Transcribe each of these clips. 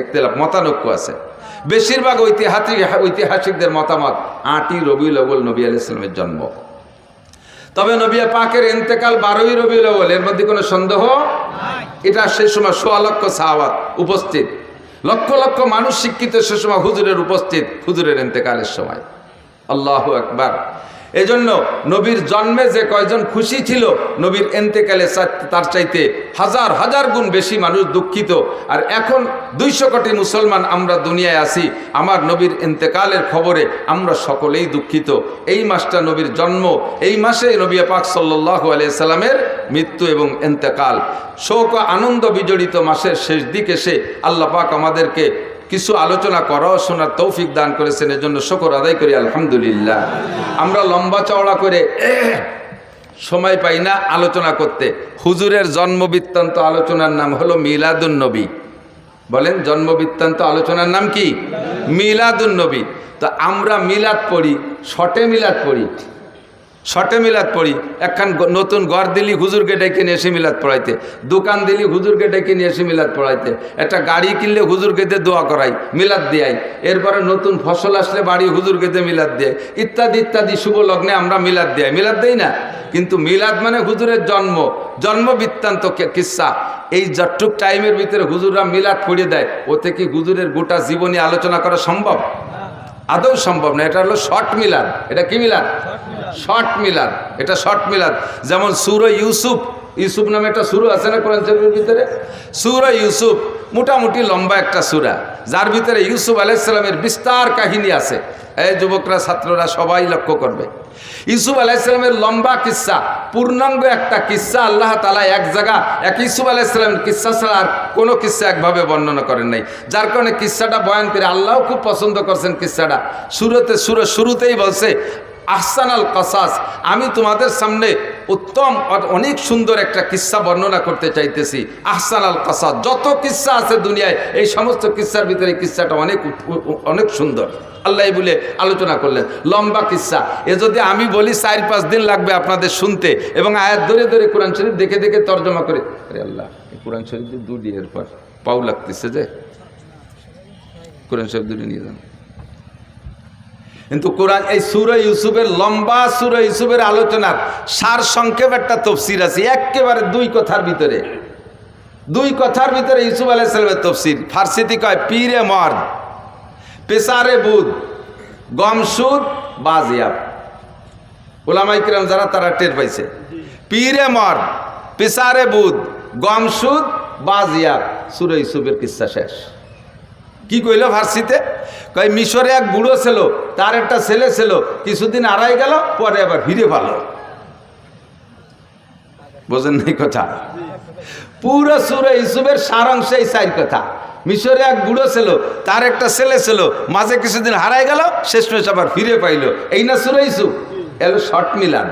একতলাপ মতানৈক্য আছে। বেশিরভাগ ঐতিহাসিক, ঐতিহাসিকদের মতামত, আটই রবিউল আউ্বল নবী আলাইসালামের জন্ম। তবে নবী পাকের ইন্তেকাল বারোই রবিউল আউ্বল এর মধ্যে কোনো সন্দেহ? এটা সে সময় সোয়া লক্ষ সাহাবাত উপস্থিত। লক্ষ লক্ষ মানুষ শিক্ষিত সে সময় হুজুরের উপস্থিত, হুজুরের ইন্তেকালের সময়। আল্লাহ একবার এজন্য নবীর জন্মে যে কয়জন খুশি ছিল, নবীর এন্তেকালে তার চাইতে হাজার হাজার গুণ বেশি মানুষ দুঃখিত। আর এখন দুইশো কোটি মুসলমান আমরা দুনিয়ায় আসি আমার নবীর এন্তেকালের খবরে আমরা সকলেই দুঃখিত। এই মাসটা নবীর জন্ম, এই মাসে নবী পাক সাল্লাহ আলিয়াল্লামের মৃত্যু এবং এন্তেকাল। শোক আনন্দ বিজড়িত মাসের শেষ দিক এসে আল্লাহ পাক আমাদেরকে কিছু আলোচনা করা শোনার তৌফিক দান করেছেন, এজন্য শকর আদায় করি, আলহামদুলিল্লাহ। আমরা লম্বা চওড়া করে সময় পাই না আলোচনা করতে। হুজুরের জন্ম বৃত্তান্ত আলোচনার নাম হলো মিলাদুন নবী। বলেন জন্ম বৃত্তান্ত আলোচনার নাম কি? মিলাদুন নবী। তো আমরা মিলাদ পড়ি, শটে মিলাদ পড়ি। শটে মিলাদ পড়ি, একখান নতুন ঘর দিলি হুজুরকে ডেকে নিয়ে এসে মিলাদ পড়াইতে, দোকান দিলি হুজুরকে ডেকে নিয়ে এসে মিলাদ পড়াইতে, একটা গাড়ি কিনলে হুজুরকে দিয়ে দোয়া করাই, মিলাদ দেয়াই, এরপরে নতুন ফসল আসলে বাড়ি হুজুরকে দিয়ে মিলাদ দেয় ইত্যাদি ইত্যাদি শুভ লগ্নে আমরা মিলাদ দেয় মিলাদ দেই না? কিন্তু মিলাদ মানে হুজুরের জন্ম জন্ম বৃত্তান্ত কে- কিস্সা এই যতটুক টাইমের ভিতরে হুজুররা মিলাদ পড়িয়ে দেয়, ওতে কি হুজুরের গোটা জীবনী আলোচনা করা সম্ভব? আদৌ সম্ভব না, এটা হলো শর্ট মিলাদ, এটা কি মিলাদ? শর্ট মিলাদ, এটা শর্ট মিলাদ। যেমন সুর ইউসুফ ইউসুফ নামে একটা সুর আছে না কোরআন শরীফের ভিতরে? সুর ইউসুফ মোটামুটি লম্বা একটা সুরা, যার ভিতরে ইউসুফ আলাইসালামের বিস্তার কাহিনী আছে। এই যুবকরা, ছাত্ররা সবাই লক্ষ্য করবে। ইউসুফ আলাইসালামের লম্বা কিস্সা পূর্ণাঙ্গ একটা কিস্সা আল্লাহ তালা এক জায়গা, এক ইউসুফ আলাইসালামের কিসা ছাড়া আর কোনো কিস্সা একভাবে বর্ণনা করেন নাই। যার কারণে কিস্সাটা বয়ান করে আল্লাহ খুব পছন্দ করছেন কিস্সাটা শুরুতে শুরু শুরুতেই বলছে আহসান আল কাসাস, আমি তোমাদের সামনে উত্তম অনেক সুন্দর একটা কিস্সা বর্ণনা করতে চাইতেছি। আহসান আল কাসাস, যত কিস্সা আছে দুনিয়ায়, এই সমস্ত কিস্সার ভিতরে এই কিস্সাটা অনেক অনেক সুন্দর। আল্লাহ বলে আলোচনা করলেন, লম্বা কিস্সা এ যদি আমি বলি চার, পাঁচ দিন লাগবে আপনাদের শুনতে, এবং আয়াত ধরে ধরে কোরআন শরীফ দেখে দেখে তর্জমা করে, আরে আল্লাহ কোরআন শরীফ দুটি এরপর পাউ লাগতেছে যে। কোরআন শরীফ দুটি নিয়ে যান। কিন্তু কোরআন এই সুর ইউসুফের লম্বা সুর ইউসুফের আলোচনার সার সংক্ষেপ একটা তফসির আছে একেবারে দুই কথার ভিতরে। দুই কথার ভিতরে ইউসুফ আলাইসালামের তফসির ফার্সিতে কয়, পীরে মর্দ পেশারে বুধ গমসুদ বাজিয়াব। ওলামাইকরাম যারা, তারা টের পাইছে। পীরে মর্দ পেশারে বুধ গমসুদ বাজিয়াব। সুর ইউসুফের কিস্সা শেষ। কি কইল ফার্সিতে কই মিশরে এক বুড়ো ছিল, তার একটা ছেলে ছিল, কিছুদিন আড়াই গেল, পরে আবার ফিরে ভালো বোঝেন নাই কথা? পুরো সুরে ইসুফের সারাংশ এই চার কথা। মিশরে এক বুড়ো ছিল, তার একটা ছেলে ছিল, মাঝে কিছুদিন হারাই গেল, শেষমেশ আবার ফিরে পাইল। এই না সুরে ইসুফ এলো শর্ট মিলান।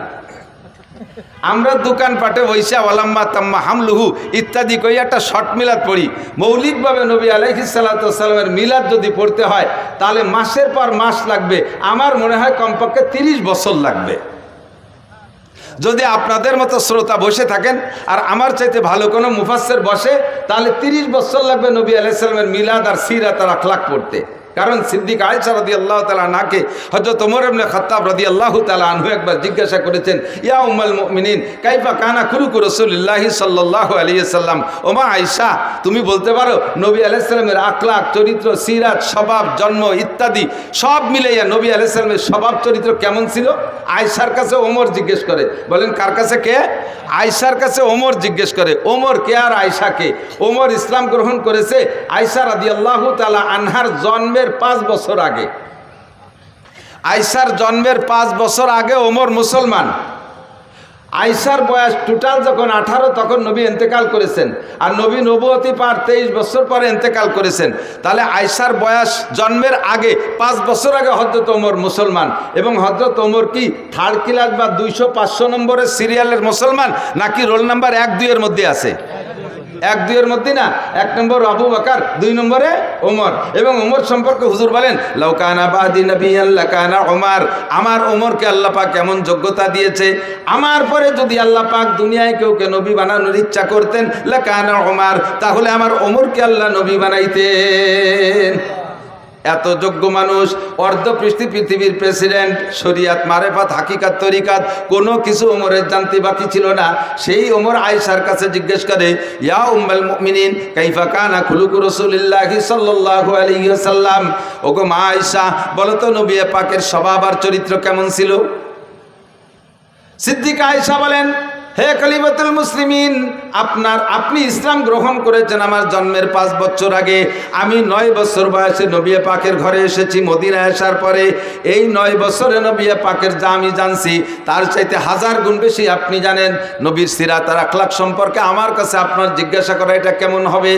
আমরা দোকানপাটে বৈশা ওলাম্মা তাম্মা হামলুহু ইত্যাদি কই একটা শর্ট মিলাদ পড়ি। মৌলিকভাবে নবী আলাইহিসাল্লামের মিলাদ যদি পড়তে হয়, তাহলে মাসের পর মাস লাগবে। আমার মনে হয় কমপক্ষে তিরিশ বছর লাগবে। যদি আপনাদের মতো শ্রোতা বসে থাকেন, আর আমার চাইতে ভালো কোনো মুফাসের বসে, তাহলে তিরিশ বছর লাগবে নবী আলাইসালামের মিলাদ আর সিরাত আর আখলাক পড়তে। কারণ সিদ্দিক আয়সা রদি আল্লাহ তালা নাকে হজরত ওমর এমনি খত্তাব রদি আল্লাহ তালা আনহু একবার জিজ্ঞাসা করেছেন, ইয়া উম্মাল মিনিন কাইফা কানা খুরুকু রসুল্লাহি সাল্লাহ আলিয়া সাল্লাম ওমা আয়সা তুমি বলতে পারো, নবী আলাইসালামের আখলাক চরিত্র, সিরাত, স্বভাব, জন্ম ইত্যাদি সব মিলাইয়া নবী আলাইসালামের স্বভাব, চরিত্র কেমন ছিল? আয়সার কাছে ওমর জিজ্ঞেস করে, বলেন, কার কাছে কে? আয়সার কাছে ওমর জিজ্ঞেস করে, ওমর কে আর আয়সাকে ওমর ইসলাম গ্রহণ করেছে আয়সা রাদি আল্লাহ তালা আনহার জন্মের পাঁচ বছর আগে। আয়সার জন্মের পাঁচ বছর আগে ওমর মুসলমান। আয়সার বয়স টোটাল যখন আঠারো, তখন নবী এন্তেকাল করেছেন। আর নবী নবতী পার তেইশ বছর পরে এন্তেকাল করেছেন। তাহলে আয়সার বয়স জন্মের আগে, পাঁচ বছর আগে হজরত ওমর মুসলমান। এবং হজরত ওমর কি থার্ড ক্লাস বা দুইশো পাঁচশো নম্বরের সিরিয়ালের মুসলমান, নাকি রোল নাম্বার এক দুইয়ের মধ্যে আছে? এক দুইয়ের মধ্যে না, এক নম্বর আবু বাকার, দুই নম্বরে ওমর। এবং ওমর সম্পর্কে হুজুর বলেন লৌকানা বাদি নবী আল্লাহ কানা ওমার। আমার ওমরকে আল্লাহ পাক কেমন যোগ্যতা দিয়েছে। আমার পরে যদি আল্লাহ পাক দুনিয়ায় কেউ কে নবী বানানোর ইচ্ছা করতেন, লাকানা ওমার, তাহলে আমার ওমরকে আল্লাহ নবী বানাইতেন। এত যোগ্য মানুষ, অর্ধ পৃথিবীর প্রেসিডেন্ট, শরিয়াত, মারেফাত, হাকিকাত, তরিকাত, কোনো কিছু ওমরের জানতে বাকি ছিল না। সেই ওমর আয়েশার কাছে জিজ্ঞেস করে, ইয়া উম্মাল মুমিনিন, কাইফা কানা খুলুক রাসূলুল্লাহি সাল্লাল্লাহু আলাইহি ওয়াসাল্লাম? ওগো মা আয়েশা, বলো তো নবী পাকের স্বভাব আর চরিত্র কেমন ছিল? সিদ্দিক আয়েশা বলেন হে কলিবাতুল মুসলিমিন, আপনার, আপনি ইসলাম গ্রহণ করেছেন আমার জন্মের পাঁচ বছর আগে। আমি নয় বছর বয়সে নবিয়া পাকের ঘরে এসেছি মদিনা আসার পরে। এই নয় বছরে নবিয়া পাকের যা আমি জানছি, তার চাইতে হাজার গুণ বেশি আপনি জানেন। নবীর সিরা তার আখলাক সম্পর্কে আমার কাছে আপনার জিজ্ঞাসা করা এটা কেমন হবে?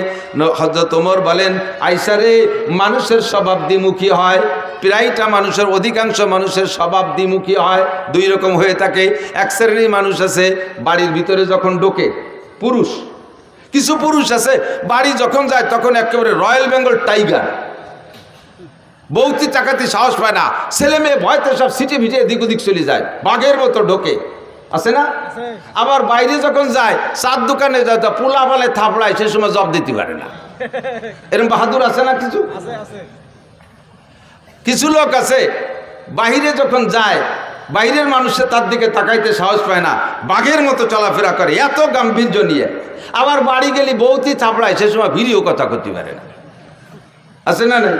হজরত ওমর বলেন আইসারে মানুষের স্বভাব দ্বিমুখী হয়। প্রায়টা মানুষের অধিকাংশ মানুষের স্বভাব দ্বিমুখী হয় দুই রকম হয়ে থাকে। এক শ্রেণির মানুষ আছে বাড়ির ভিতরে যখন ঢোকে পুরুষ। কিছু পুরুষ আছে বাড়ি যখন যায় তখন একেবারে রয়্যাল বেঙ্গল টাইগার। বৌতি চাকাতি সাহস পায় না ছেলে মেয়ে ভয়তে সব সিটে ভিটে এদিক ওদিক চলে যায় বাঘের মতো ঢোকে। আছে না? আবার বাইরে যখন যায় চার দোকানে যায় তা পোলা বলে থাপড়ায় সে সময় জব দিতে পারে না। এরকম বাহাদুর আছে না কিছু? কিছু লোক আছে, বাহিরে যখন যায় বাইরের মানুষে তার দিকে তাকাইতে সাহস পায় না, বাঘের মতো চলাফেরা করে, এত গাম্ভীর্য নিয়ে। আবার বাড়ি গেলি বৌতি থাপড়ায় সে সময় ভিডিও কথা করতে পারে না। আছে না নাই?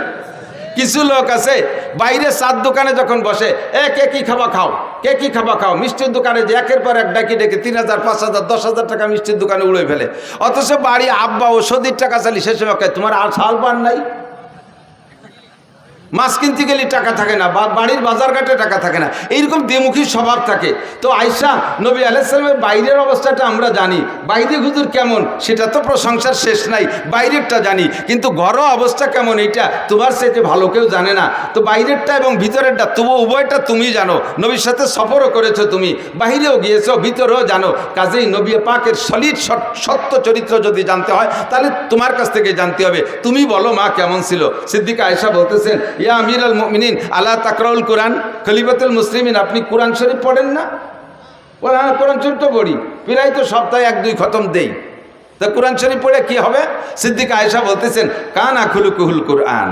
কিছু লোক আছে, বাইরে সাত দোকানে যখন বসে, এ, কে কি খাবা খাও? কে কি খাবা খাও? মিষ্টির দোকানে যে একের পর এক ডাকি ডেকে তিন হাজার, পাঁচ হাজার, দশ হাজার টাকা মিষ্টির দোকানে উড়ে ফেলে। অথচ বাড়ি আব্বা ও সদির টাকা চালি, সে সময় তোমার আর সাল পান নাই? মাছ কিনতে গেলে টাকা থাকে না, বা বাড়ির বাজার ঘাটে টাকা থাকে না। এইরকম দ্বিমুখী স্বভাব থাকে। তো আয়সা নবী আলাইসালামের বাইরের অবস্থাটা আমরা জানি। বাইরে হুজুর কেমন? সেটা তো প্রশংসার শেষ নাই। বাইরেরটা জানি। কিন্তু ঘরোয়া অবস্থা কেমন এইটা? তোমার সাথে ভালো কেউ জানে না। তো বাইরেরটা এবং ভিতরেরটা তবু উভয়টা তুমি জানো। নবীর সাথে সফরও করেছ তুমি। বাইরেও গিয়েছো, ভিতরেও জানো। কাজেই নবী পাকের সলিড সত্য চরিত্র যদি জানতে হয়, তাহলে তোমার কাছ থেকে জানতে হবে। তুমি বলো মা কেমন ছিল। সিদ্দিকা আয়সা বলতেছেন ইয়া আমির আল মমিনিন আল্লাহ তাকরাউল কোরআন? খলিফাতুল মুসলিমিন, আপনি কোরআন শরীফ পড়েন না? বলে হ্যাঁ কোরআন শরীফ তো পড়ি। প্রায় তো সপ্তাহে এক, দুই খতম দেই। তা কোরআন শরীফ পড়ে কি হবে? সিদ্দিক আয়েশা বলতেছেন, কানা খুলুকুহুল কোরআন।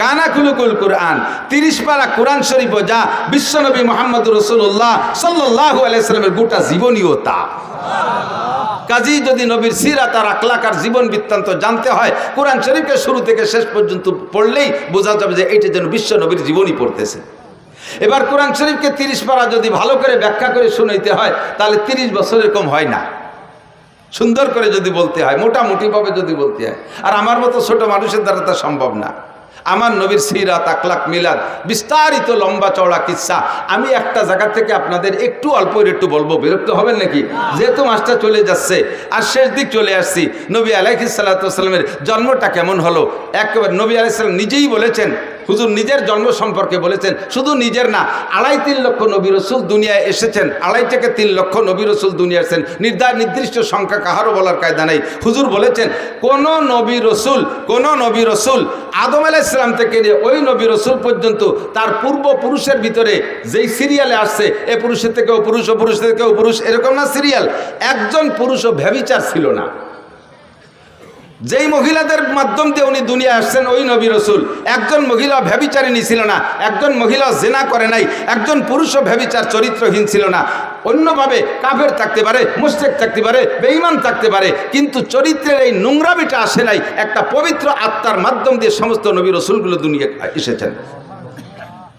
কানা খুলুকুল কোরআন। তিরিশ পারা কোরআন শরীফ যা বিশ্বনবী মোহাম্মদ রসুল্লাহ সাল্লাহ আলাইসালামের গোটা জীবনীয়তা কাজী যদি নবীর সিরাত আর আকলাকার জীবন বৃত্তান্ত জানতে হয়, কোরআন শরীফকে শুরু থেকে শেষ পর্যন্ত পড়লেই বোঝা যাবে যে এইটা যেন বিশ্ব নবীর জীবনই পড়তেছে। এবার কোরআন শরীফকে তিরিশ পারা যদি ভালো করে ব্যাখ্যা করে শুনাইতে হয়, তাহলে তিরিশ বছর এরকম হয় না। সুন্দর করে যদি বলতে হয়, মোটামুটিভাবে যদি বলতে হয়। আর আমার মতো ছোট মানুষের দ্বারা তা সম্ভব না। আমার নবীর সিরাত আকলাক মিলাদ, বিস্তারিত লম্বা চওড়া কিচ্ছা আমি একটা জায়গা থেকে আপনাদের একটু অল্প একটু বলব, বিরক্ত হবেন নাকি? যেহেতু মাসটা চলে যাচ্ছে, আর শেষ দিক চলে আসছি, নবী আলাইহিস সাল্লামের জন্মটা কেমন হলো? একেবারে নবী আলাইসাল্লাম নিজেই বলেছেন হুজুর নিজের জন্ম সম্পর্কে বলেছেন, শুধু নিজের না, আড়াই তিন লক্ষ নবী রসুল দুনিয়ায় এসেছেন, আড়াই থেকে তিন লক্ষ নবী রসুল দুনিয়া এসেছেন নির্ধার নির্দিষ্ট সংখ্যা কাহারও বলার কায়দা নেই। হুজুর বলেছেন, কোন নবী রসুল, কোন নবী রসুল আদম আলাইসালাম থেকে নিয়ে ওই নবী রসুল পর্যন্ত তার পূর্বপুরুষের ভিতরে যেই সিরিয়ালে আসছে, এ পুরুষের থেকেও পুরুষ, ও পুরুষ থেকেও পুরুষ, এরকম না সিরিয়াল, একজন পুরুষ ও ভ্যাবিচার ছিল না। যেই মহিলাদের মাধ্যম দিয়ে উনি দুনিয়া আসছেন, ওই নবী রসুল। একজন মহিলা ভ্যাবিচারিণী ছিল না, একজন মহিলা জেনা করে নাই, একজন পুরুষও ভ্যাবিচার চরিত্রহীন ছিল না। অন্যভাবে কাফের থাকতে পারে মুস্তেক থাকতে পারে, বেঈমান থাকতে পারে, কিন্তু চরিত্রের এই নোংরামিটা আসে নাই, একটা পবিত্র আত্মার মাধ্যম দিয়ে সমস্ত নবী রসুলগুলো দুনিয়া এসেছেন।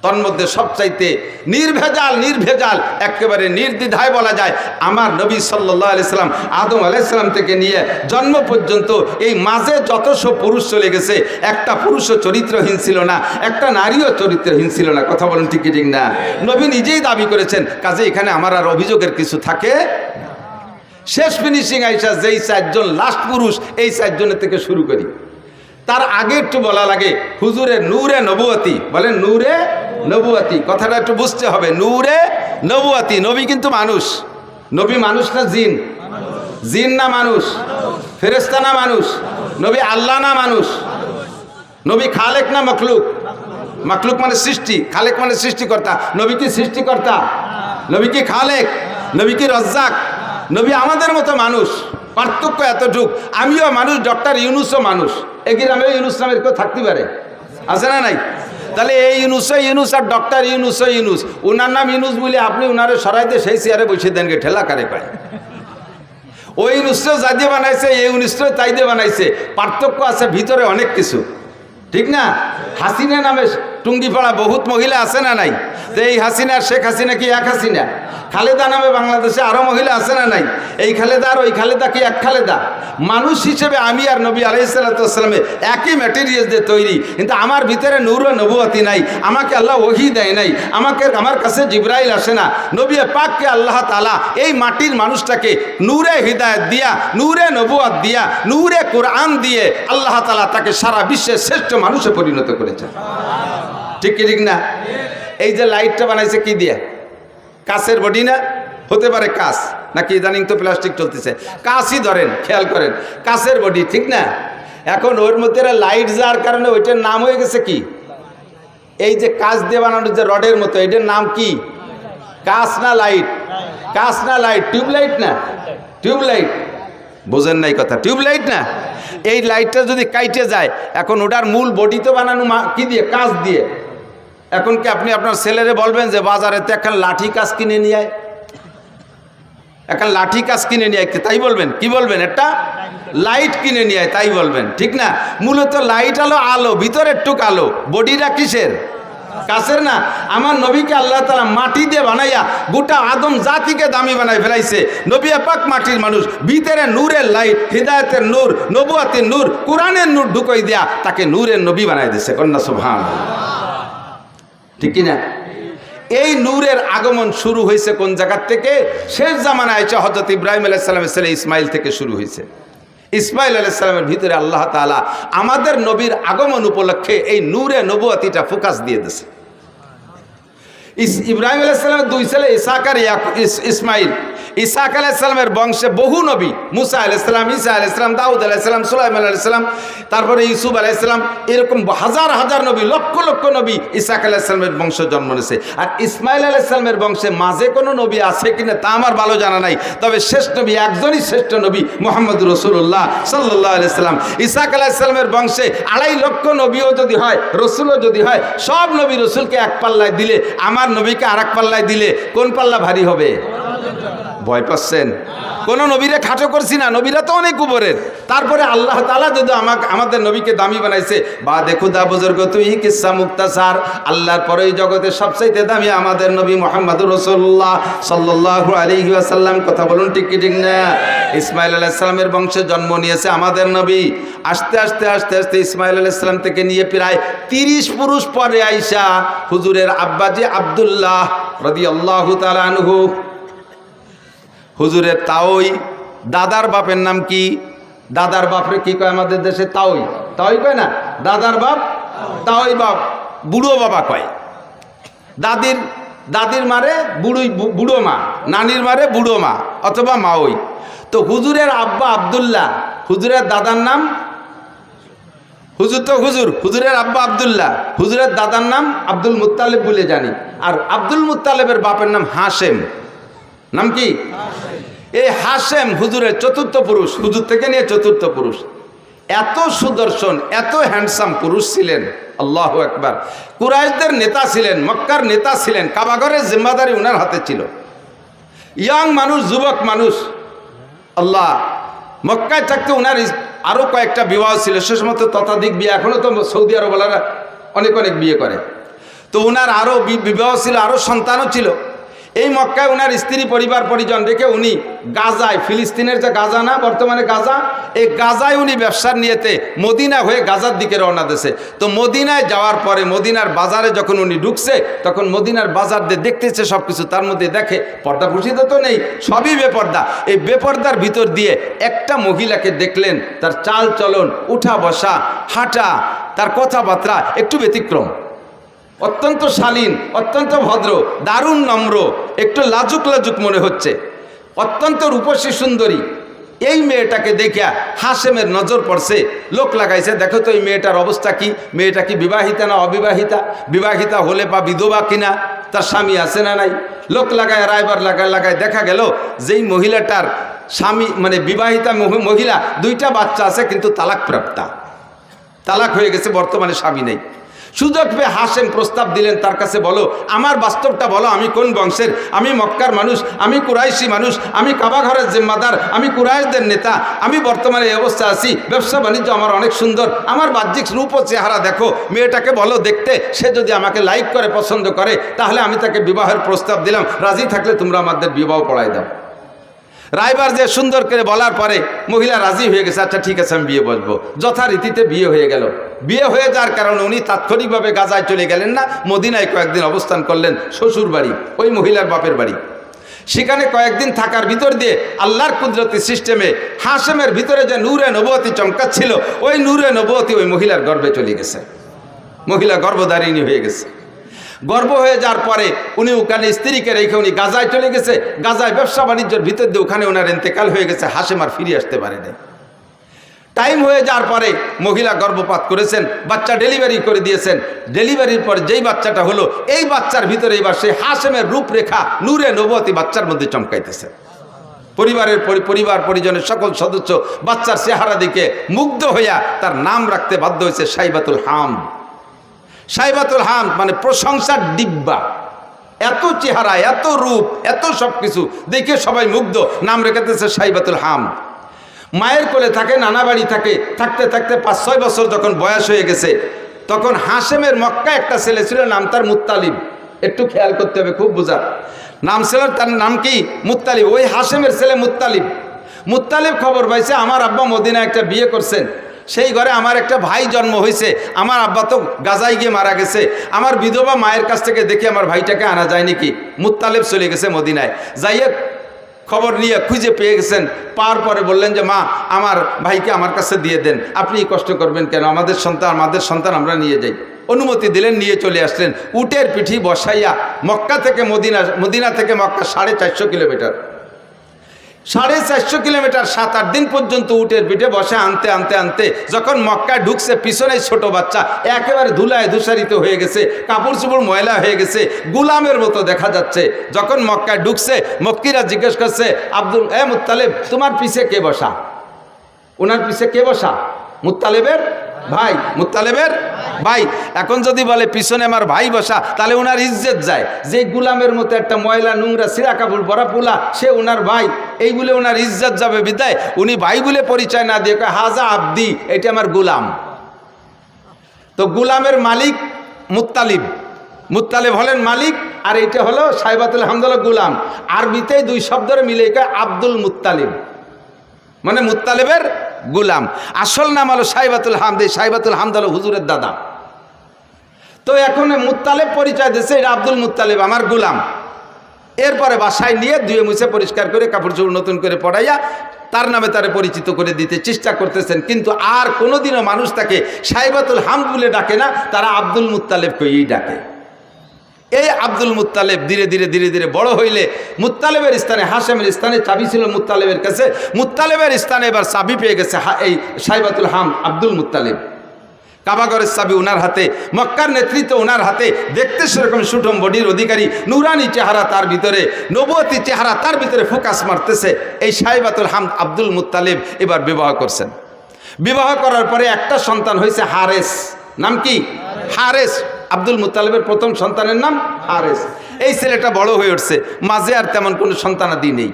তন্মধ্যে সবচাইতে নির্ভেজাল নির্ভেজাল, একেবারে নির্দ্বিধায় বলা যায় আমার নবী সাল্লাহ আলাইসাল্লাম আদম আলাইসাল্লাম থেকে নিয়ে জন্ম পর্যন্ত এই মাঝে যত সব পুরুষ চলে গেছে, একটা পুরুষও চরিত্রহীন ছিল না, একটা নারীও চরিত্রহীন ছিল না। কথা বলেন ঠিক কি ঠিক না? নবী নিজেই দাবি করেছেন, কাজে এখানে আমার আর অভিযোগের কিছু থাকে শেষ ফিনিশিং আইসা যেই চারজন লাস্ট পুরুষ, এই চারজনের থেকে শুরু করি। তার আগে একটু বলা লাগে, হুজুরে নূরে নবুয়াতি, বলেন নূরে নবুয়াতি, কথাটা একটু বুঝতে হবে। নূরে নবুয়াতি, নবী কিন্তু মানুষ। নবী মানুষ না জিন? জিন না মানুষ। ফেরেস্তা না মানুষ? নবী আল্লাহ না মানুষ? নবী খালেক না মখলুক? মখলুক মানে সৃষ্টি, খালেক মানে সৃষ্টিকর্তা। নবী কি সৃষ্টিকর্তা? নবী কি খালেক? নবী কি রজ্জাক? নবী আমাদের মতো মানুষ। পার্থক্য এতটুক। আমিও মানুষ, ডক্টর ইউনুসও মানুষ। এ গ্রামে ইউনুস নামের কেউ থাকতে পারে? আছে না নাই? তাহলে এই ইউনুস ইউনুস আর ডক্টর ইউনুস ইউনুস। উনার নাম ইউনুস বলে আপনি উনারে সরাইতে সেই চেয়ারে বসে দেন গে, ঠেলা কারে পায়। ওই ইউনুসটাও যা দিয়ে বানাইছে, এই ইউনুসটাও তাই দিয়ে বানাইছে। পার্থক্য আছে ভিতরে অনেক কিছু। ঠিক না? হাসিনা নামে টুঙ্গিপাড়া বহুত মহিলা আছে না নাই? তো এই হাসিনা, শেখ হাসিনা কি এক হাসিনা? খালেদা নামে বাংলাদেশে আরও মহিলা আছে না নাই? এই খালেদা আর ওই খালেদা কি এক খালেদা? মানুষ হিসেবে আমি আর নবী আলাইসাল্লাতামে একই ম্যাটেরিয়াল দিয়ে তৈরি। কিন্তু আমার ভিতরে নূর নবুয়াতি নাই। আমাকে আল্লাহ ওহি দেয় নাই। আমাকে, আমার কাছে জিব্রাইল আসে না। নবী পাককে আল্লাহ তালা এই মাটির মানুষটাকে নূরে হৃদায়ত দিয়া, নূরে নবুয়াত দিয়া, নূরে কোরআন দিয়ে আল্লাহ তালা তাকে সারা বিশ্বের শ্রেষ্ঠ মানুষে পরিণত করেছে ঠিক কি, ঠিক না? এই যে লাইটটা বানাইছে কি দিয়ে? কাছের বডি না? হতে পারে কাজ নাকি ইদানিং তো প্লাস্টিক চলতেছে। কাঁচই ধরেন, খেয়াল করেন কাছের বডি, ঠিক না? এখন ওর মধ্যে লাইট যাওয়ার কারণে ওইটার নাম হয়ে গেছে কি? এই যে কাঁচ দিয়ে বানানোর যে রডের মতো, এটার নাম কি? কাঁচ না লাইট? কাঁচ না লাইট? টিউবলাইট না? টিউবলাইট। বোঝেন নাই কথা, টিউবলাইট না? এই লাইটটা যদি কাইটে যায়, এখন ওটার মূল বডি তো বানানো কি দিয়ে? কাঁচ দিয়ে। এখন কি আপনি আপনার ছেলেরে বলবেন যে, বাজারে তো এখন লাঠি কাজ কিনে নিয়ে এখন লাঠি কাজ কিনে নিয়ে তাই বলবেন? কি বলবেন একটা? লাইট কিনে নিয়ে তাই বলবেন। ঠিক না? মূলত লাইট আলো আলো, ভিতরের টুক আলো। বডিটা কিসের? কাছের না? আমার নবীকে আল্লাহ তালা মাটি দিয়ে বানাইয়া গোটা আদম জাতিকে দামি বানাই ফেলাইছে। নবী পাক মাটির মানুষ, ভিতরে নূরের লাইট, হৃদায়তের নূর, নবুয়াতের নূর, কোরআনের নূর ঢুকই দেয়া তাকে নূরের নবী বানাই দিছে। কন্যা সুভান ঠিক কিনা? এই নূরের আগমন শুরু হয়েছে কোন জায়গার থেকে? শেষ জামানা আইসা হজরত ইব্রাহিম আলাইসালামের ছেলে ইসমাইল থেকে শুরু হয়েছে। ইসমাইল আলাইসালামের ভিতরে আল্লাহ তালা আমাদের নবীর আগমন উপলক্ষে এই নূরে নবুয়াতিটা ফোকাস দিয়ে ইস- ইব্রাহিম আলাইসালামের দুই ছেলে ইসাকার ইসমাইল ইসাক আলাইসালামের বংশে বহু নবী, মুসা আলাইসালাম ইসা আলাইসালাম দাউদ আলাইসালাম সুলাইম আলাইসালাম তারপরে ইউসুফ আলাইসালাম এরকম হাজার হাজার নবী, লক্ষ লক্ষ নবী ইসাক আলাইসালামের বংশ জন্ম নিয়েছে। আর ইসমাইল আলাইসালামের বংশে মাঝে কোনো নবী আছে কিনা তা আমার ভালো জানা নাই। তবে শেষ নবী একজনই শ্রেষ্ঠ নবী মোহাম্মদ রসুল্লাহ সাল্লাহ আলাইসালাম ইসাক আলাইসালামের বংশে আড়াই লক্ষ নবীও যদি হয়, রসুলও যদি হয়, সব নবী রসুলকে এক পাল্লায় দিলে, আমার নবীকে আর এক পাল্লায় দিলে কোন পাল্লা ভারী হবে? ভয় পাচ্ছেন? কোন নবীরে খাটো করছি না, নবীরা তো অনেক উপরের। তারপরে আল্লাহ তালা যদি আমাকে আমাদের নবীকে দামি বানাইছে বা দেখো দা বুজুর্গ, তুই কিসা মুক্তাসার আল্লাহর পরে এই জগতের সবচাইতে দামি আমাদের নবী মোহাম্মদ রসুল্লাহ সাল্লাহ আলহি আসাল্লাম কথা বলুন ঠিক ঠিক না? ইসমাইল আলাইসালামের বংশে জন্ম নিয়েছে আমাদের নবী। আস্তে আস্তে আস্তে আস্তে ইসমাইল আলাইসালাম থেকে নিয়ে প্রায় তিরিশ পুরুষ পরে আইসা হুজুরের আব্বাজি আবদুল্লাহ রদি আল্লাহ তালানহু হুজুরের তাওই। দাদার বাপের নাম কি? দাদার বাপরে কি কয় আমাদের দেশে? তাওই। তাওই কয় না? দাদার বাপ? তাওই বাপ। বুড়ো বাবা কয়। দাদির দাদির মারে বুড়োই বুড়ো মা। নানির মারে বুড়ো মা, অথবা মাওই। তো হুজুরের আব্বা আবদুল্লাহ, হুজুরের দাদার নাম? হুজুর তো হুজুর, হুজুরের আব্বা আবদুল্লাহ, হুজুরের দাদার নাম আব্দুল মুত্তালেব বলে জানি। আর আব্দুল মুত্তালেবের বাপের নাম হাসেম নাম কি? এই হাসেম হুজুরের চতুর্থ পুরুষ, হুজুর থেকে নিয়ে চতুর্থ পুরুষ। এত সুদর্শন, এত হ্যান্ডসাম পুরুষ ছিলেন, আল্লাহ একবার কুরাইশদের নেতা ছিলেন, মক্কার নেতা ছিলেন কাবাগরের জিম্মাদারি উনার হাতে ছিল। ইয়াং মানুষ, যুবক মানুষ, আল্লাহ, মক্কায় থাকতে ওনার আরও কয়েকটা বিবাহ ছিল। সে সময় তো ততাধিক বিয়ে এখনও তো সৌদি আরবওয়ালারা অনেক অনেক বিয়ে করে। তো ওনার আরও বিবাহ ছিল আরও সন্তানও ছিল। এই মক্কায় ওনার স্ত্রী, পরিবার, পরিজন রেখে উনি গাজায়, ফিলিস্তিনের যে গাজা না, বর্তমানে গাজা, এই গাজায় উনি ব্যবসার নিয়েতে মদিনা হয়ে গাজার দিকে রওনা দিয়েছে। তো মদিনায় যাওয়ার পরে মদিনার বাজারে যখন উনি ঢুকছে, তখন মদিনার বাজার দিয়ে দেখতেছে সব কিছু, তার মধ্যে দেখে পর্দা ভূষিত তো নেই, সবই বেপর্দা। এই বেপর্দার ভিতর দিয়ে একটা মহিলাকে দেখলেন, তার চাল চলন উঠা বসা হাঁটা, তার কথাবার্তা একটু ব্যতিক্রম। অত্যন্ত শালীন, অত্যন্ত ভদ্র, দারুণ নম্র, একটু লাজুক লাজুক মনে হচ্ছে। অত্যন্ত রূপসী সুন্দরী। এই মেয়েটাকে দেখিয়া হাসেমের নজর পড়ছে, লোক লাগাইছে, দেখো তো এই মেয়েটার অবস্থা কি? মেয়েটা কি বিবাহিতা না অবিবাহিতা? বিবাহিতা হলে বা বিধবা কিনা? তার স্বামী আছে না নাই? লোক লাগায়, রায়বার লাগায় লাগায় দেখা গেল, যেই মহিলাটার স্বামী মানে বিবাহিতা মহিলা, দুইটা বাচ্চা আছে, কিন্তু তালাকপ্রাপ্তা। তালাক হয়ে গেছে, বর্তমানে স্বামী নেই। সুযোগ পেয়ে হাসেম প্রস্তাব দিলেন, তার কাছে বলো, আমার বাস্তবটা বলো, আমি কোন বংশের? আমি মক্কার মানুষ, আমি কুরাইশি মানুষ, আমি কাবাঘরের জিম্মাদার, আমি কুরাইশদের নেতা, আমি বর্তমানে এই অবস্থা আছি, ব্যবসা বাণিজ্য আমার অনেক সুন্দর, আমার বাহ্যিক রূপ ও চেহারা দেখো, মেয়েটাকে বলো দেখতে, সে যদি আমাকে লাইক করে, পছন্দ করে, তাহলে আমি তাকে বিবাহের প্রস্তাব দিলাম, রাজি থাকলে তোমরা আমাদের বিবাহ পড়াই দাও। রায়বার যে সুন্দর করে বলার পরে মহিলা রাজি হয়ে গেছে আচ্ছা ঠিক আছে, আমি বিয়ে বসবো। যথারীতিতে বিয়ে হয়ে গেল। বিয়ে হয়ে যাওয়ার কারণে উনি তাৎক্ষণিকভাবে গাজায় চলে গেলেন না, মদিনায় কয়েকদিন অবস্থান করলেন শ্বশুর বাড়ি, ওই মহিলার বাপের বাড়ি। সেখানে কয়েকদিন থাকার ভিতর দিয়ে আল্লাহর কুদরতি সিস্টেমে হাসেমের ভিতরে যে নূরে নবতী চমকাচ্ছিল, ওই নূরে নবতী ওই মহিলার গর্বে চলে গেছে। মহিলা গর্ভধারিণী হয়ে গেছে। গর্ভ হয়ে যাওয়ার পরে উনি ওখানে স্ত্রীকে রেখে উনি গাজায় চলে গেছে। গাজায় ব্যবসা বাণিজ্যের ভিতর দিয়ে ওখানে ওনার এতেকাল হয়ে গেছে, হাসেম আর ফিরে আসতে পারে নাই। টাইম হয়ে যাওয়ার পরে মহিলা গর্ভপাত করেছেন, বাচ্চা ডেলিভারি করে দিয়েছেন। ডেলিভারির পর যেই বাচ্চাটা হলো, এই বাচ্চার ভিতরে এবার সেই হাসেমের রূপরেখা, নূরে নবতী বাচ্চার মধ্যে চমকাইতেছে। পরিবারের পরিবার পরিজনের সকল সদস্য বাচ্চার চেহারা দিকে মুগ্ধ হইয়া তার নাম রাখতে বাধ্য হয়েছে সাইবাতুল হাম। সাইবাতুল হাম মানে প্রশংসার ডিব্বা এত চেহারা, এত রূপ, এত সব কিছু দেখে সবাই মুগ্ধ। নাম রেখেতেছে সাইবাতুল হাম। মায়ের কোলে থাকে, নানা বাড়ি থাকে, থাকতে থাকতে পাঁচ, ছয় বছর যখন বয়স হয়ে গেছে, তখন হাসেমের মক্কা একটা ছেলে ছিল, নাম তার মুত্তালিব। একটু খেয়াল করতে হবে, খুব বোঝা নাম ছিল তার নাম কি? মুত্তালিব। ওই হাসেমের ছেলে মুত্তালিব। মুত্তালিব খবর পাইছে, আমার আব্বা মদিনা একটা বিয়ে করছেন। সেই ঘরে আমার একটা ভাই জন্ম হয়েছে। আমার আব্বা তো গাজায় গিয়ে মারা গেছে। আমার বিধবা মায়ের কাছ থেকে দেখে আমার ভাইটাকে আনা যায় নাকি? মুত্তালেব চলে গেছে মদিনায়। যাইয়ে খবর নিয়ে খুঁজে পেয়ে গেছেন। পাওয়ার পরে বললেন যে, মা, আমার ভাইকে আমার কাছে দিয়ে দেন। আপনি কষ্ট করবেন কেন? আমাদের সন্তান আমাদের সন্তান আমরা নিয়ে যাই। অনুমতি দিলেন, নিয়ে চলে আসলেন। উটের পিঠি বসাইয়া মক্কা থেকে মদিনা মদিনা থেকে মক্কা সাড়ে চারশো কিলোমিটার। সাড়ে চারশো কিলোমিটার সাত আট দিন পর্যন্ত উটের পিঠে বসে আনতে আনতে আনতে যখন মক্কায় ঢুকছে, পিছনে ছোট বাচ্চা, একেবারে ধুলায় ধূসারিত হয়ে গেছে কাপড় চোপড় ময়লা হয়ে গেছে, গুলামের মতো দেখা যাচ্ছে। যখন মক্কায় ঢুকছে, মক্কিরা জিজ্ঞেস করছে, আব্দুল, এ মুতালেব, তোমার পিছে কে বসা? ওনার পিছে কে বসা? মুতালেবের ভাই, মুতালেবের? ভাই, এখন যদি বলে, পিছনে আমার ভাই বসা তাহলে ওনার ইজ্জত যায়। যে গুলামের মতো একটা ময়লা, নোংরা, সিরা কাপড় বড়া পোলা, সে ওনার ভাই। এই বলে ওনার ইজ্জত যাবে বিদায়। উনি ভাই বলে পরিচয় না দিয়ে হাজা আব্দি, এটা আমার গুলাম। তো গুলামের মালিক মুত্তালিব মুত্তালিব হলেন মালিক, আর এইটা হলো সাইবাতুল হামদুল্লাহ গুলাম। আরবিতেই দুই শব্দের মিলে আব্দুল মুত্তালিব মানে মুত্তালেবের গুলাম। আসল নাম হলো সাইবাতুল হামদ সাইবাতুল হামদ হলো হুজুরের দাদা। তো এখন মুত্তালেব পরিচয় দিচ্ছে এটা আব্দুল মুত্তালেব আমার গুলাম। এরপরে বাসায় নিয়ে ধুয়ে মুছে পরিষ্কার করে কাপড় চোপড় নতুন করে পড়াইয়া তার নামে তারে পরিচিত করে দিতে চেষ্টা করতেছেন। কিন্তু আর কোনোদিনও মানুষ তাকে সাইবাতুল হাম বলে ডাকে না, তারা আব্দুল মুত্তালেব কইই ডাকে। এই আব্দুল মুত্তালেব ধীরে ধীরে ধীরে ধীরে বড় হইলে মুত্তালেবের স্থানে হাসেমের স্থানে চাবি ছিল মুতালেবের কাছে। মুত্তালেবের স্থানে এবার চাবি পেয়ে গেছে এই সাইবাতুল হাম আব্দুল মুত্তালেব। কাবাগরের চাবি ওনার হাতে, মক্কার নেতৃত্ব ওনার হাতে। দেখতে সেরকম সুঠম বডির অধিকারী, নুরানি চেহারা তার ভিতরে নবতী চেহারা তার ভিতরে ফোকাস মারতেছে। এই সাইবাতুল হাম আব্দুল মুত্তালেব এবার বিবাহ করছেন। বিবাহ করার পরে একটা সন্তান হয়েছে হারেস। নাম কি? হারেস। আব্দুল মুত্তালেবের প্রথম সন্তানের নাম হারেস। এই ছেলেটা বড় হয়ে উঠছে, মাঝে আর তেমন কোনো সন্তানাদি নেই।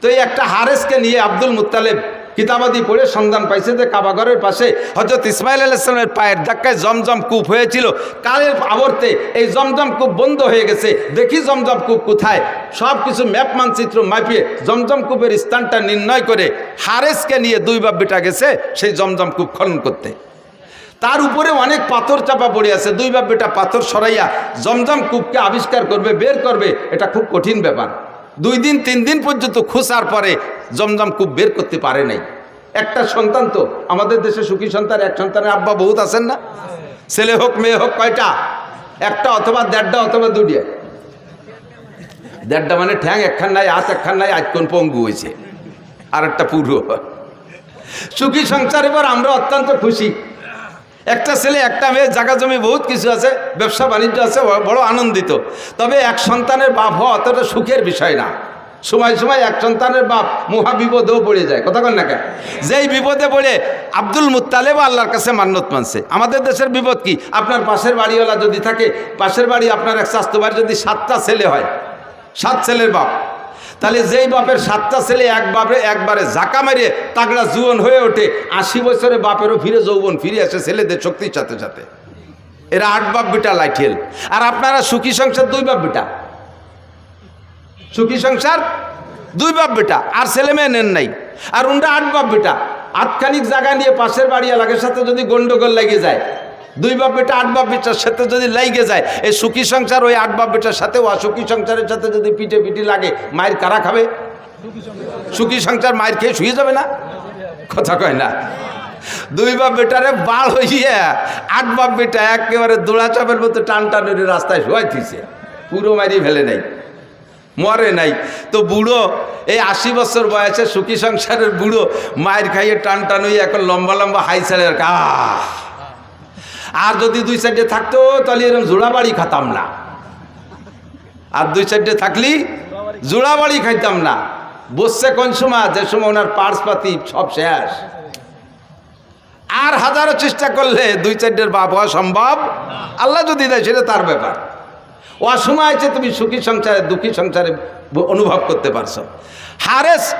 তো এই একটা হারেসকে নিয়ে আব্দুল মুত্তালেব কিতাবাদি পড়ে সন্ধান পাইছে যে কাবাগরের পাশে হজরত ইসমাইল আলাইসলামের পায়ের ধাক্কায় জমজম কূপ হয়েছিল। কালের আবর্তে এই জমজম কূপ বন্ধ হয়ে গেছে। দেখি জমজম কূপ কোথায়? সব কিছু ম্যাপ, মানচিত্র মাপিয়ে জমজম কূপের স্থানটা নির্ণয় করে হারেসকে নিয়ে দুই বাব্বিটা গেছে সেই জমজম কূপ খনন করতে। তার উপরে অনেক পাথর চাপা পড়ে আছে। দুই বাপ বেটা পাথর সরাইয়া জমজম কূপকে আবিষ্কার করবে, বের করবে, এটা খুব কঠিন ব্যাপার। দুই দিন, তিন দিন পর্যন্ত খুসার পরে জমজম কূপ বের করতে পারে নাই। একটা সন্তান তো, আমাদের দেশে সুখী সন্তান, এক সন্তানের আব্বা বহুত আছেন না? ছেলে হোক, মেয়ে হোক, কয়টা? একটা অথবা দেড়টা অথবা দুটিয়া দেড়টা মানে ঠ্যাং, একখান নাই, হাত একখান নাই, আজ কোন পঙ্গু হয়েছে। আর একটা পুরো সুখী সংসারের এবার আমরা অত্যন্ত খুশি। একটা ছেলে, একটা মেয়ে জায়গা জমি বহুত কিছু আছে, ব্যবসা বাণিজ্য আছে বড় আনন্দিত। তবে এক সন্তানের বাপ হওয়া অতটা সুখের বিষয় না। সময় সময় এক সন্তানের বাপ মহা বিপদেও পড়ে যায়। কথা কন না কেন? যেই বিপদে পড়ে, আব্দুল মুত্তালেব আল্লাহর কাছে মান্যত মানছে। আমাদের দেশের বিপদ কি? আপনার পাশের বাড়িওয়ালা যদি থাকে, পাশের বাড়ি আপনার এক স্বাস্থ্য বাড়ি যদি সাতটা ছেলে হয়, সাত ছেলের বাপ। তাহলে যেই বাপের সাতটা ছেলে এক বাপে একবারে জাকা মারিয়ে তাগড়া জুয়ন হয়ে ওঠে, আশি বছরে বাপেরও ফিরে যৌবন, ফিরে আসে ছেলেদের শক্তির সাথে সাথে। এরা আট বাপ বিটা, লাইঠেল। আর আপনারা সুখী সংসার, দুই বাপ বিটা। সুখী সংসার, দুই বাপ বেটা। আর ছেলে মেয়ে নেন নাই। আর উনটা আট বাপ বেটা। আটখানিক জায়গা নিয়ে পাশের বাড়ি এলাকার সাথে যদি গন্ডগোল লেগে যায় দুই বাপ বেটা, আট বাপ বেটার সাথে যদি লাইগে যায়, এই সুখী সংসার ওই আট বাপ বেটার সাথে অসুখী সংসারের সাথে যদি পিঠে পিঠে লাগে, মায়ের কারা খাবে? সুখী সংসার মায়ের খেয়ে শুয়ে যাবে না? কথা কয় না। দুই বাপ বেটারে বাল হইয়া আট বাপ বেটা একেবারে দোড়া চাপের মতো টান টানের রাস্তায় শোয়াইতেছে। পুরো মারি ফেলে নাই, মরে নাই। তো বুড়ো, এই আশি বছর বয়সে সুখী সংসারের বুড়ো মায়ের খাইয়ে টান টান হয়ে এখন লম্বা লম্বা হাই সাইডে আহ আর যদি দুই সাইডে থাকতো, তাহলে এরকম জোড়া বাড়ি খাতাম না। আর দুই সাইডে থাকলি জোড়া বাড়ি খাইতাম না। বসছে কোন সময়? যে সময় ওনার পার্স পাতি সব শেষ। আর হাজারো চেষ্টা করলে দুই চারটের বাপ হওয়া সম্ভব? আল্লাহ যদি দেয়, সেটা তার ব্যাপার। অসময় আছে তুমি সুখী সংসারে, দুঃখী সংসারে অনুভব করতে পারছ। হারেস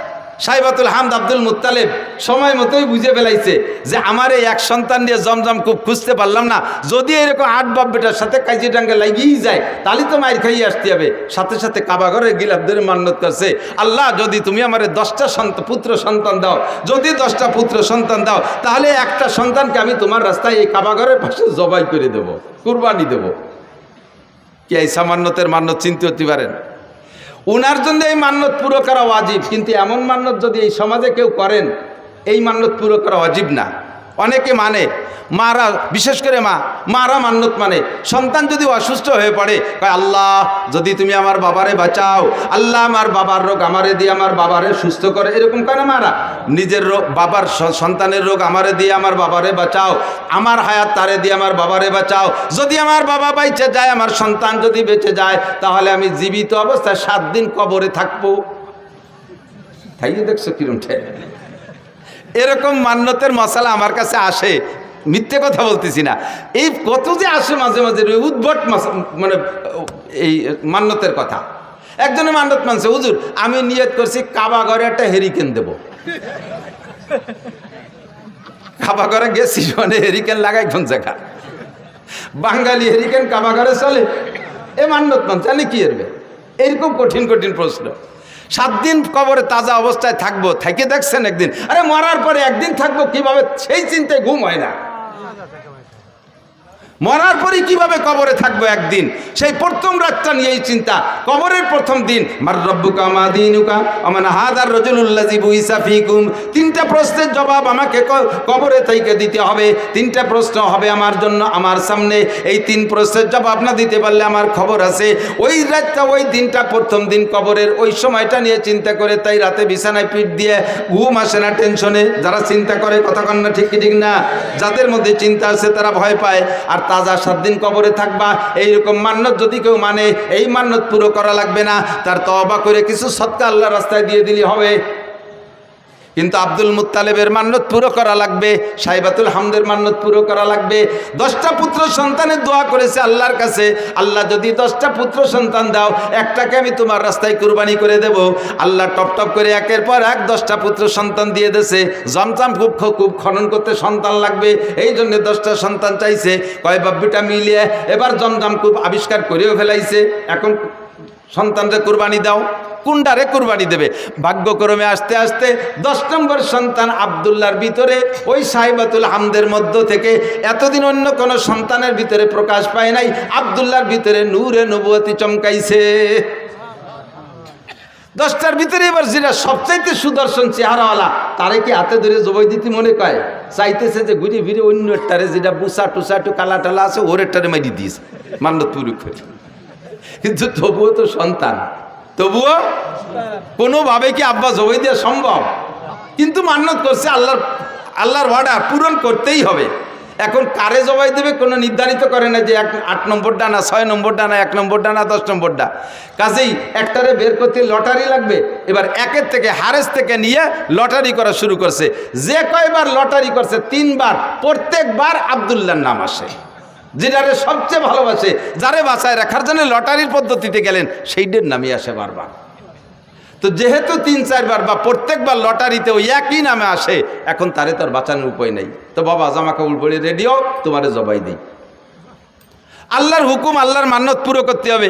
সাইবাতুল হামদ আব্দুল মুতালেব সময় মতোই বুঝে ফেলাইছে যে আমার এই এক সন্তান নিয়ে জমজম খুব খুঁজতে পারলাম না। যদি এরকম আট বাপ বেটার সাথে কাজি ডাঙ্গে লাগিয়েই যায়, তাহলে তো মায়ের খাইয়ে আসতে হবে। সাথে সাথে কাবাঘরে গিলাপ ধরে মান্যত করছে। আল্লাহ, যদি তুমি আমার দশটা পুত্র সন্তান দাও, যদি দশটা পুত্র সন্তান দাও, তাহলে একটা সন্তানকে আমি তোমার রাস্তায় এই কাবাঘরের পাশে জবাই করে দেব, কুরবানি দেবো। কি এই সামান্যতের মান্যত চিনতে হতে পারেন? উনার জন্য এই মান্যত পুরো করা ওয়াজিব, কিন্তু এমন মান্যত যদি এই সমাজে কেউ করেন, এই মান্যত পুরো করা অজীব না। অনেকে মানে মারা, বিশেষ করে মা, মারা মান্যত মানে সন্তান যদি অসুস্থ হয়ে পড়ে, কয়, আল্লাহ, যদি তুমি আমার বাবারে বাঁচাও, আল্লাহ আমার বাবার রোগ আমারে দিয়ে আমার বাবারে সুস্থ করে। এরকম করে না মারা? নিজের রোগ, বাবার সন্তানের রোগ আমারে দিয়ে আমার বাবারে বাঁচাও, আমার হায়াত তারে দিয়ে আমার বাবারে বাঁচাও। যদি আমার বাবা বাইচে যায়, আমার সন্তান যদি বেঁচে যায়, তাহলে আমি জীবিত অবস্থায় সাত দিন কবরে থাকব। তাই দেখছ কিরম ঠেক এরকম মান্যতের মশালা আমার কাছে আসে। মিথ্যে কথা বলতেছি না। এই কত যে আসে মাঝে মাঝে উদ্ভট মানে এই মান্যতের কথা। একজনে মান্যত মানছে, হুজুর, আমি নিয়ত করছি কাবা ঘরে একটা হেরিকেন দেব। কাবা ঘরে গেছি মানে হেরিকেন লাগাই কোন জায়গা? বাঙালি হেরিকেন কাবা ঘরে চলে। এ মান্যত মানছে আমি কি এরবে? এরকম কঠিন কঠিন প্রশ্ন। সাত দিন কবরে তাজা অবস্থায় থাকব, থেকে দেখছেন একদিন। আরে মরার পরে একদিন থাকব, কীভাবে সেই চিন্তায় ঘুম হয় না। মরার পরে কীভাবে কবরে থাকব একদিন? সেই প্রথম রাতটা নিয়েই চিন্তা। কবরের প্রথম দিন, মার রব্বুকা, মা দিনুকা আমান হাদার রজুলুল্লাজি বুইসা তিনটা প্রশ্নের জবাব আমাকে কবরে থেকে দিতে হবে। তিনটা প্রশ্ন হবে আমার জন্য, আমার সামনে। এই তিন প্রশ্নের জবাব না দিতে পারলে আমার খবর আছে। ওই রাতটা, ওই দিনটা প্রথম দিন কবরের ওই সময়টা নিয়ে চিন্তা করে তাই রাতে বিছানায় পিঠ দিয়ে ঘুম আসে না টেনশনে। যারা চিন্তা করে, কথা কন না ঠিক ঠিক না? যাদের মধ্যে চিন্তা আছে তারা ভয় পায়। আর তাজা সাত দিন কবরে থাকবা, এইরকম মান্যত যদি কেউ মানে এই মান্যত পুরো করা লাগবে না। তার তবা করে কিছু সৎকা আল্লাহ রাস্তায় দিয়ে দিলে হবে। কিন্তু আব্দুল মুত্তালেবের মান্যত পুরো করা লাগবে, সাইবাতুল হামদের মান্যত পুরো করা লাগবে। দশটা পুত্র সন্তানের দোয়া করেছে আল্লাহর কাছে, আল্লাহ যদি দশটা পুত্র সন্তান দাও, একটাকে আমি তোমার রাস্তায় কুরবানি করে দেব। আল্লাহ টপ টপ করে একের পর এক দশটা পুত্র সন্তান দিয়ে দেছে জমজম খুব খুব খনন করতে সন্তান লাগবে, এই জন্য দশটা সন্তান চাইছে। কয় বাব্বিটা মিলিয়ে এবার জমজম খুব আবিষ্কার করেও ফেলাইছে। এখন সন্তানরে কুরবানি দাও কুন্ডারে কুরবানি দেবে। ভাগ্যক্রমে আস্তে আস্তে দশ নম্বর সন্তান আবদুল্লার ভিতরে, ওই সাহেবাতুল হামদের মধ্য থেকে এতদিন অন্য কোনো সন্তানের ভিতরে প্রকাশ পায় নাই আবদুল্লার ভিতরে নূরে নবুয়তি চমকাইছে। দশটার ভিতরে এবার যেটা সবচাইতে সুদর্শন চেহারাওয়ালা, তারে কি হাতে ধরে জবই দিতে মনে কয়? চাইতেছে যে ঘুরে ফিরে অন্য একটারে যেটা বুসা টুসা একটু কালা টালা আছে ওর একটারে মারি দিয়েছে, মান্নত পুরুষ কিন্তু তবুও তো সন্তান। তবুও কোনোভাবে কি আব্বা জবাই দেওয়া সম্ভব? কিন্তু মান্যত করছে আল্লাহর আল্লাহর অর্ডার পূরণ করতেই হবে। এখন কারে জবাই দেবে কোনো নির্ধারিত করে না যে এক, আট নম্বর ডানা, ছয় নম্বর ডানা, এক নম্বর ডানা, দশ নম্বর ডা কাজেই একটারে বের করতে লটারি লাগবে, এবার একের থেকে হারেস থেকে নিয়ে লটারি করা শুরু করছে। যে কয়বার লটারি করছে তিনবার, প্রত্যেকবার আবদুল্লার নাম আসে। যেটারে সবচেয়ে ভালোবাসে, যারে বাঁচায় রাখার জন্য লটারির পদ্ধতিতে গেলেন সেইটার নামই আসে বারবার। তো যেহেতু তিন, চারবার বা প্রত্যেকবার লটারিতে ওই একই নামে আসে, এখন তারে তোর বাঁচানোর উপায় নেই। তো বাবা জামা কাপড় পরে রেডিও, তোমারে জবাই দিই। আল্লাহর হুকুম, আল্লাহর মান্যত পুরো করতে হবে।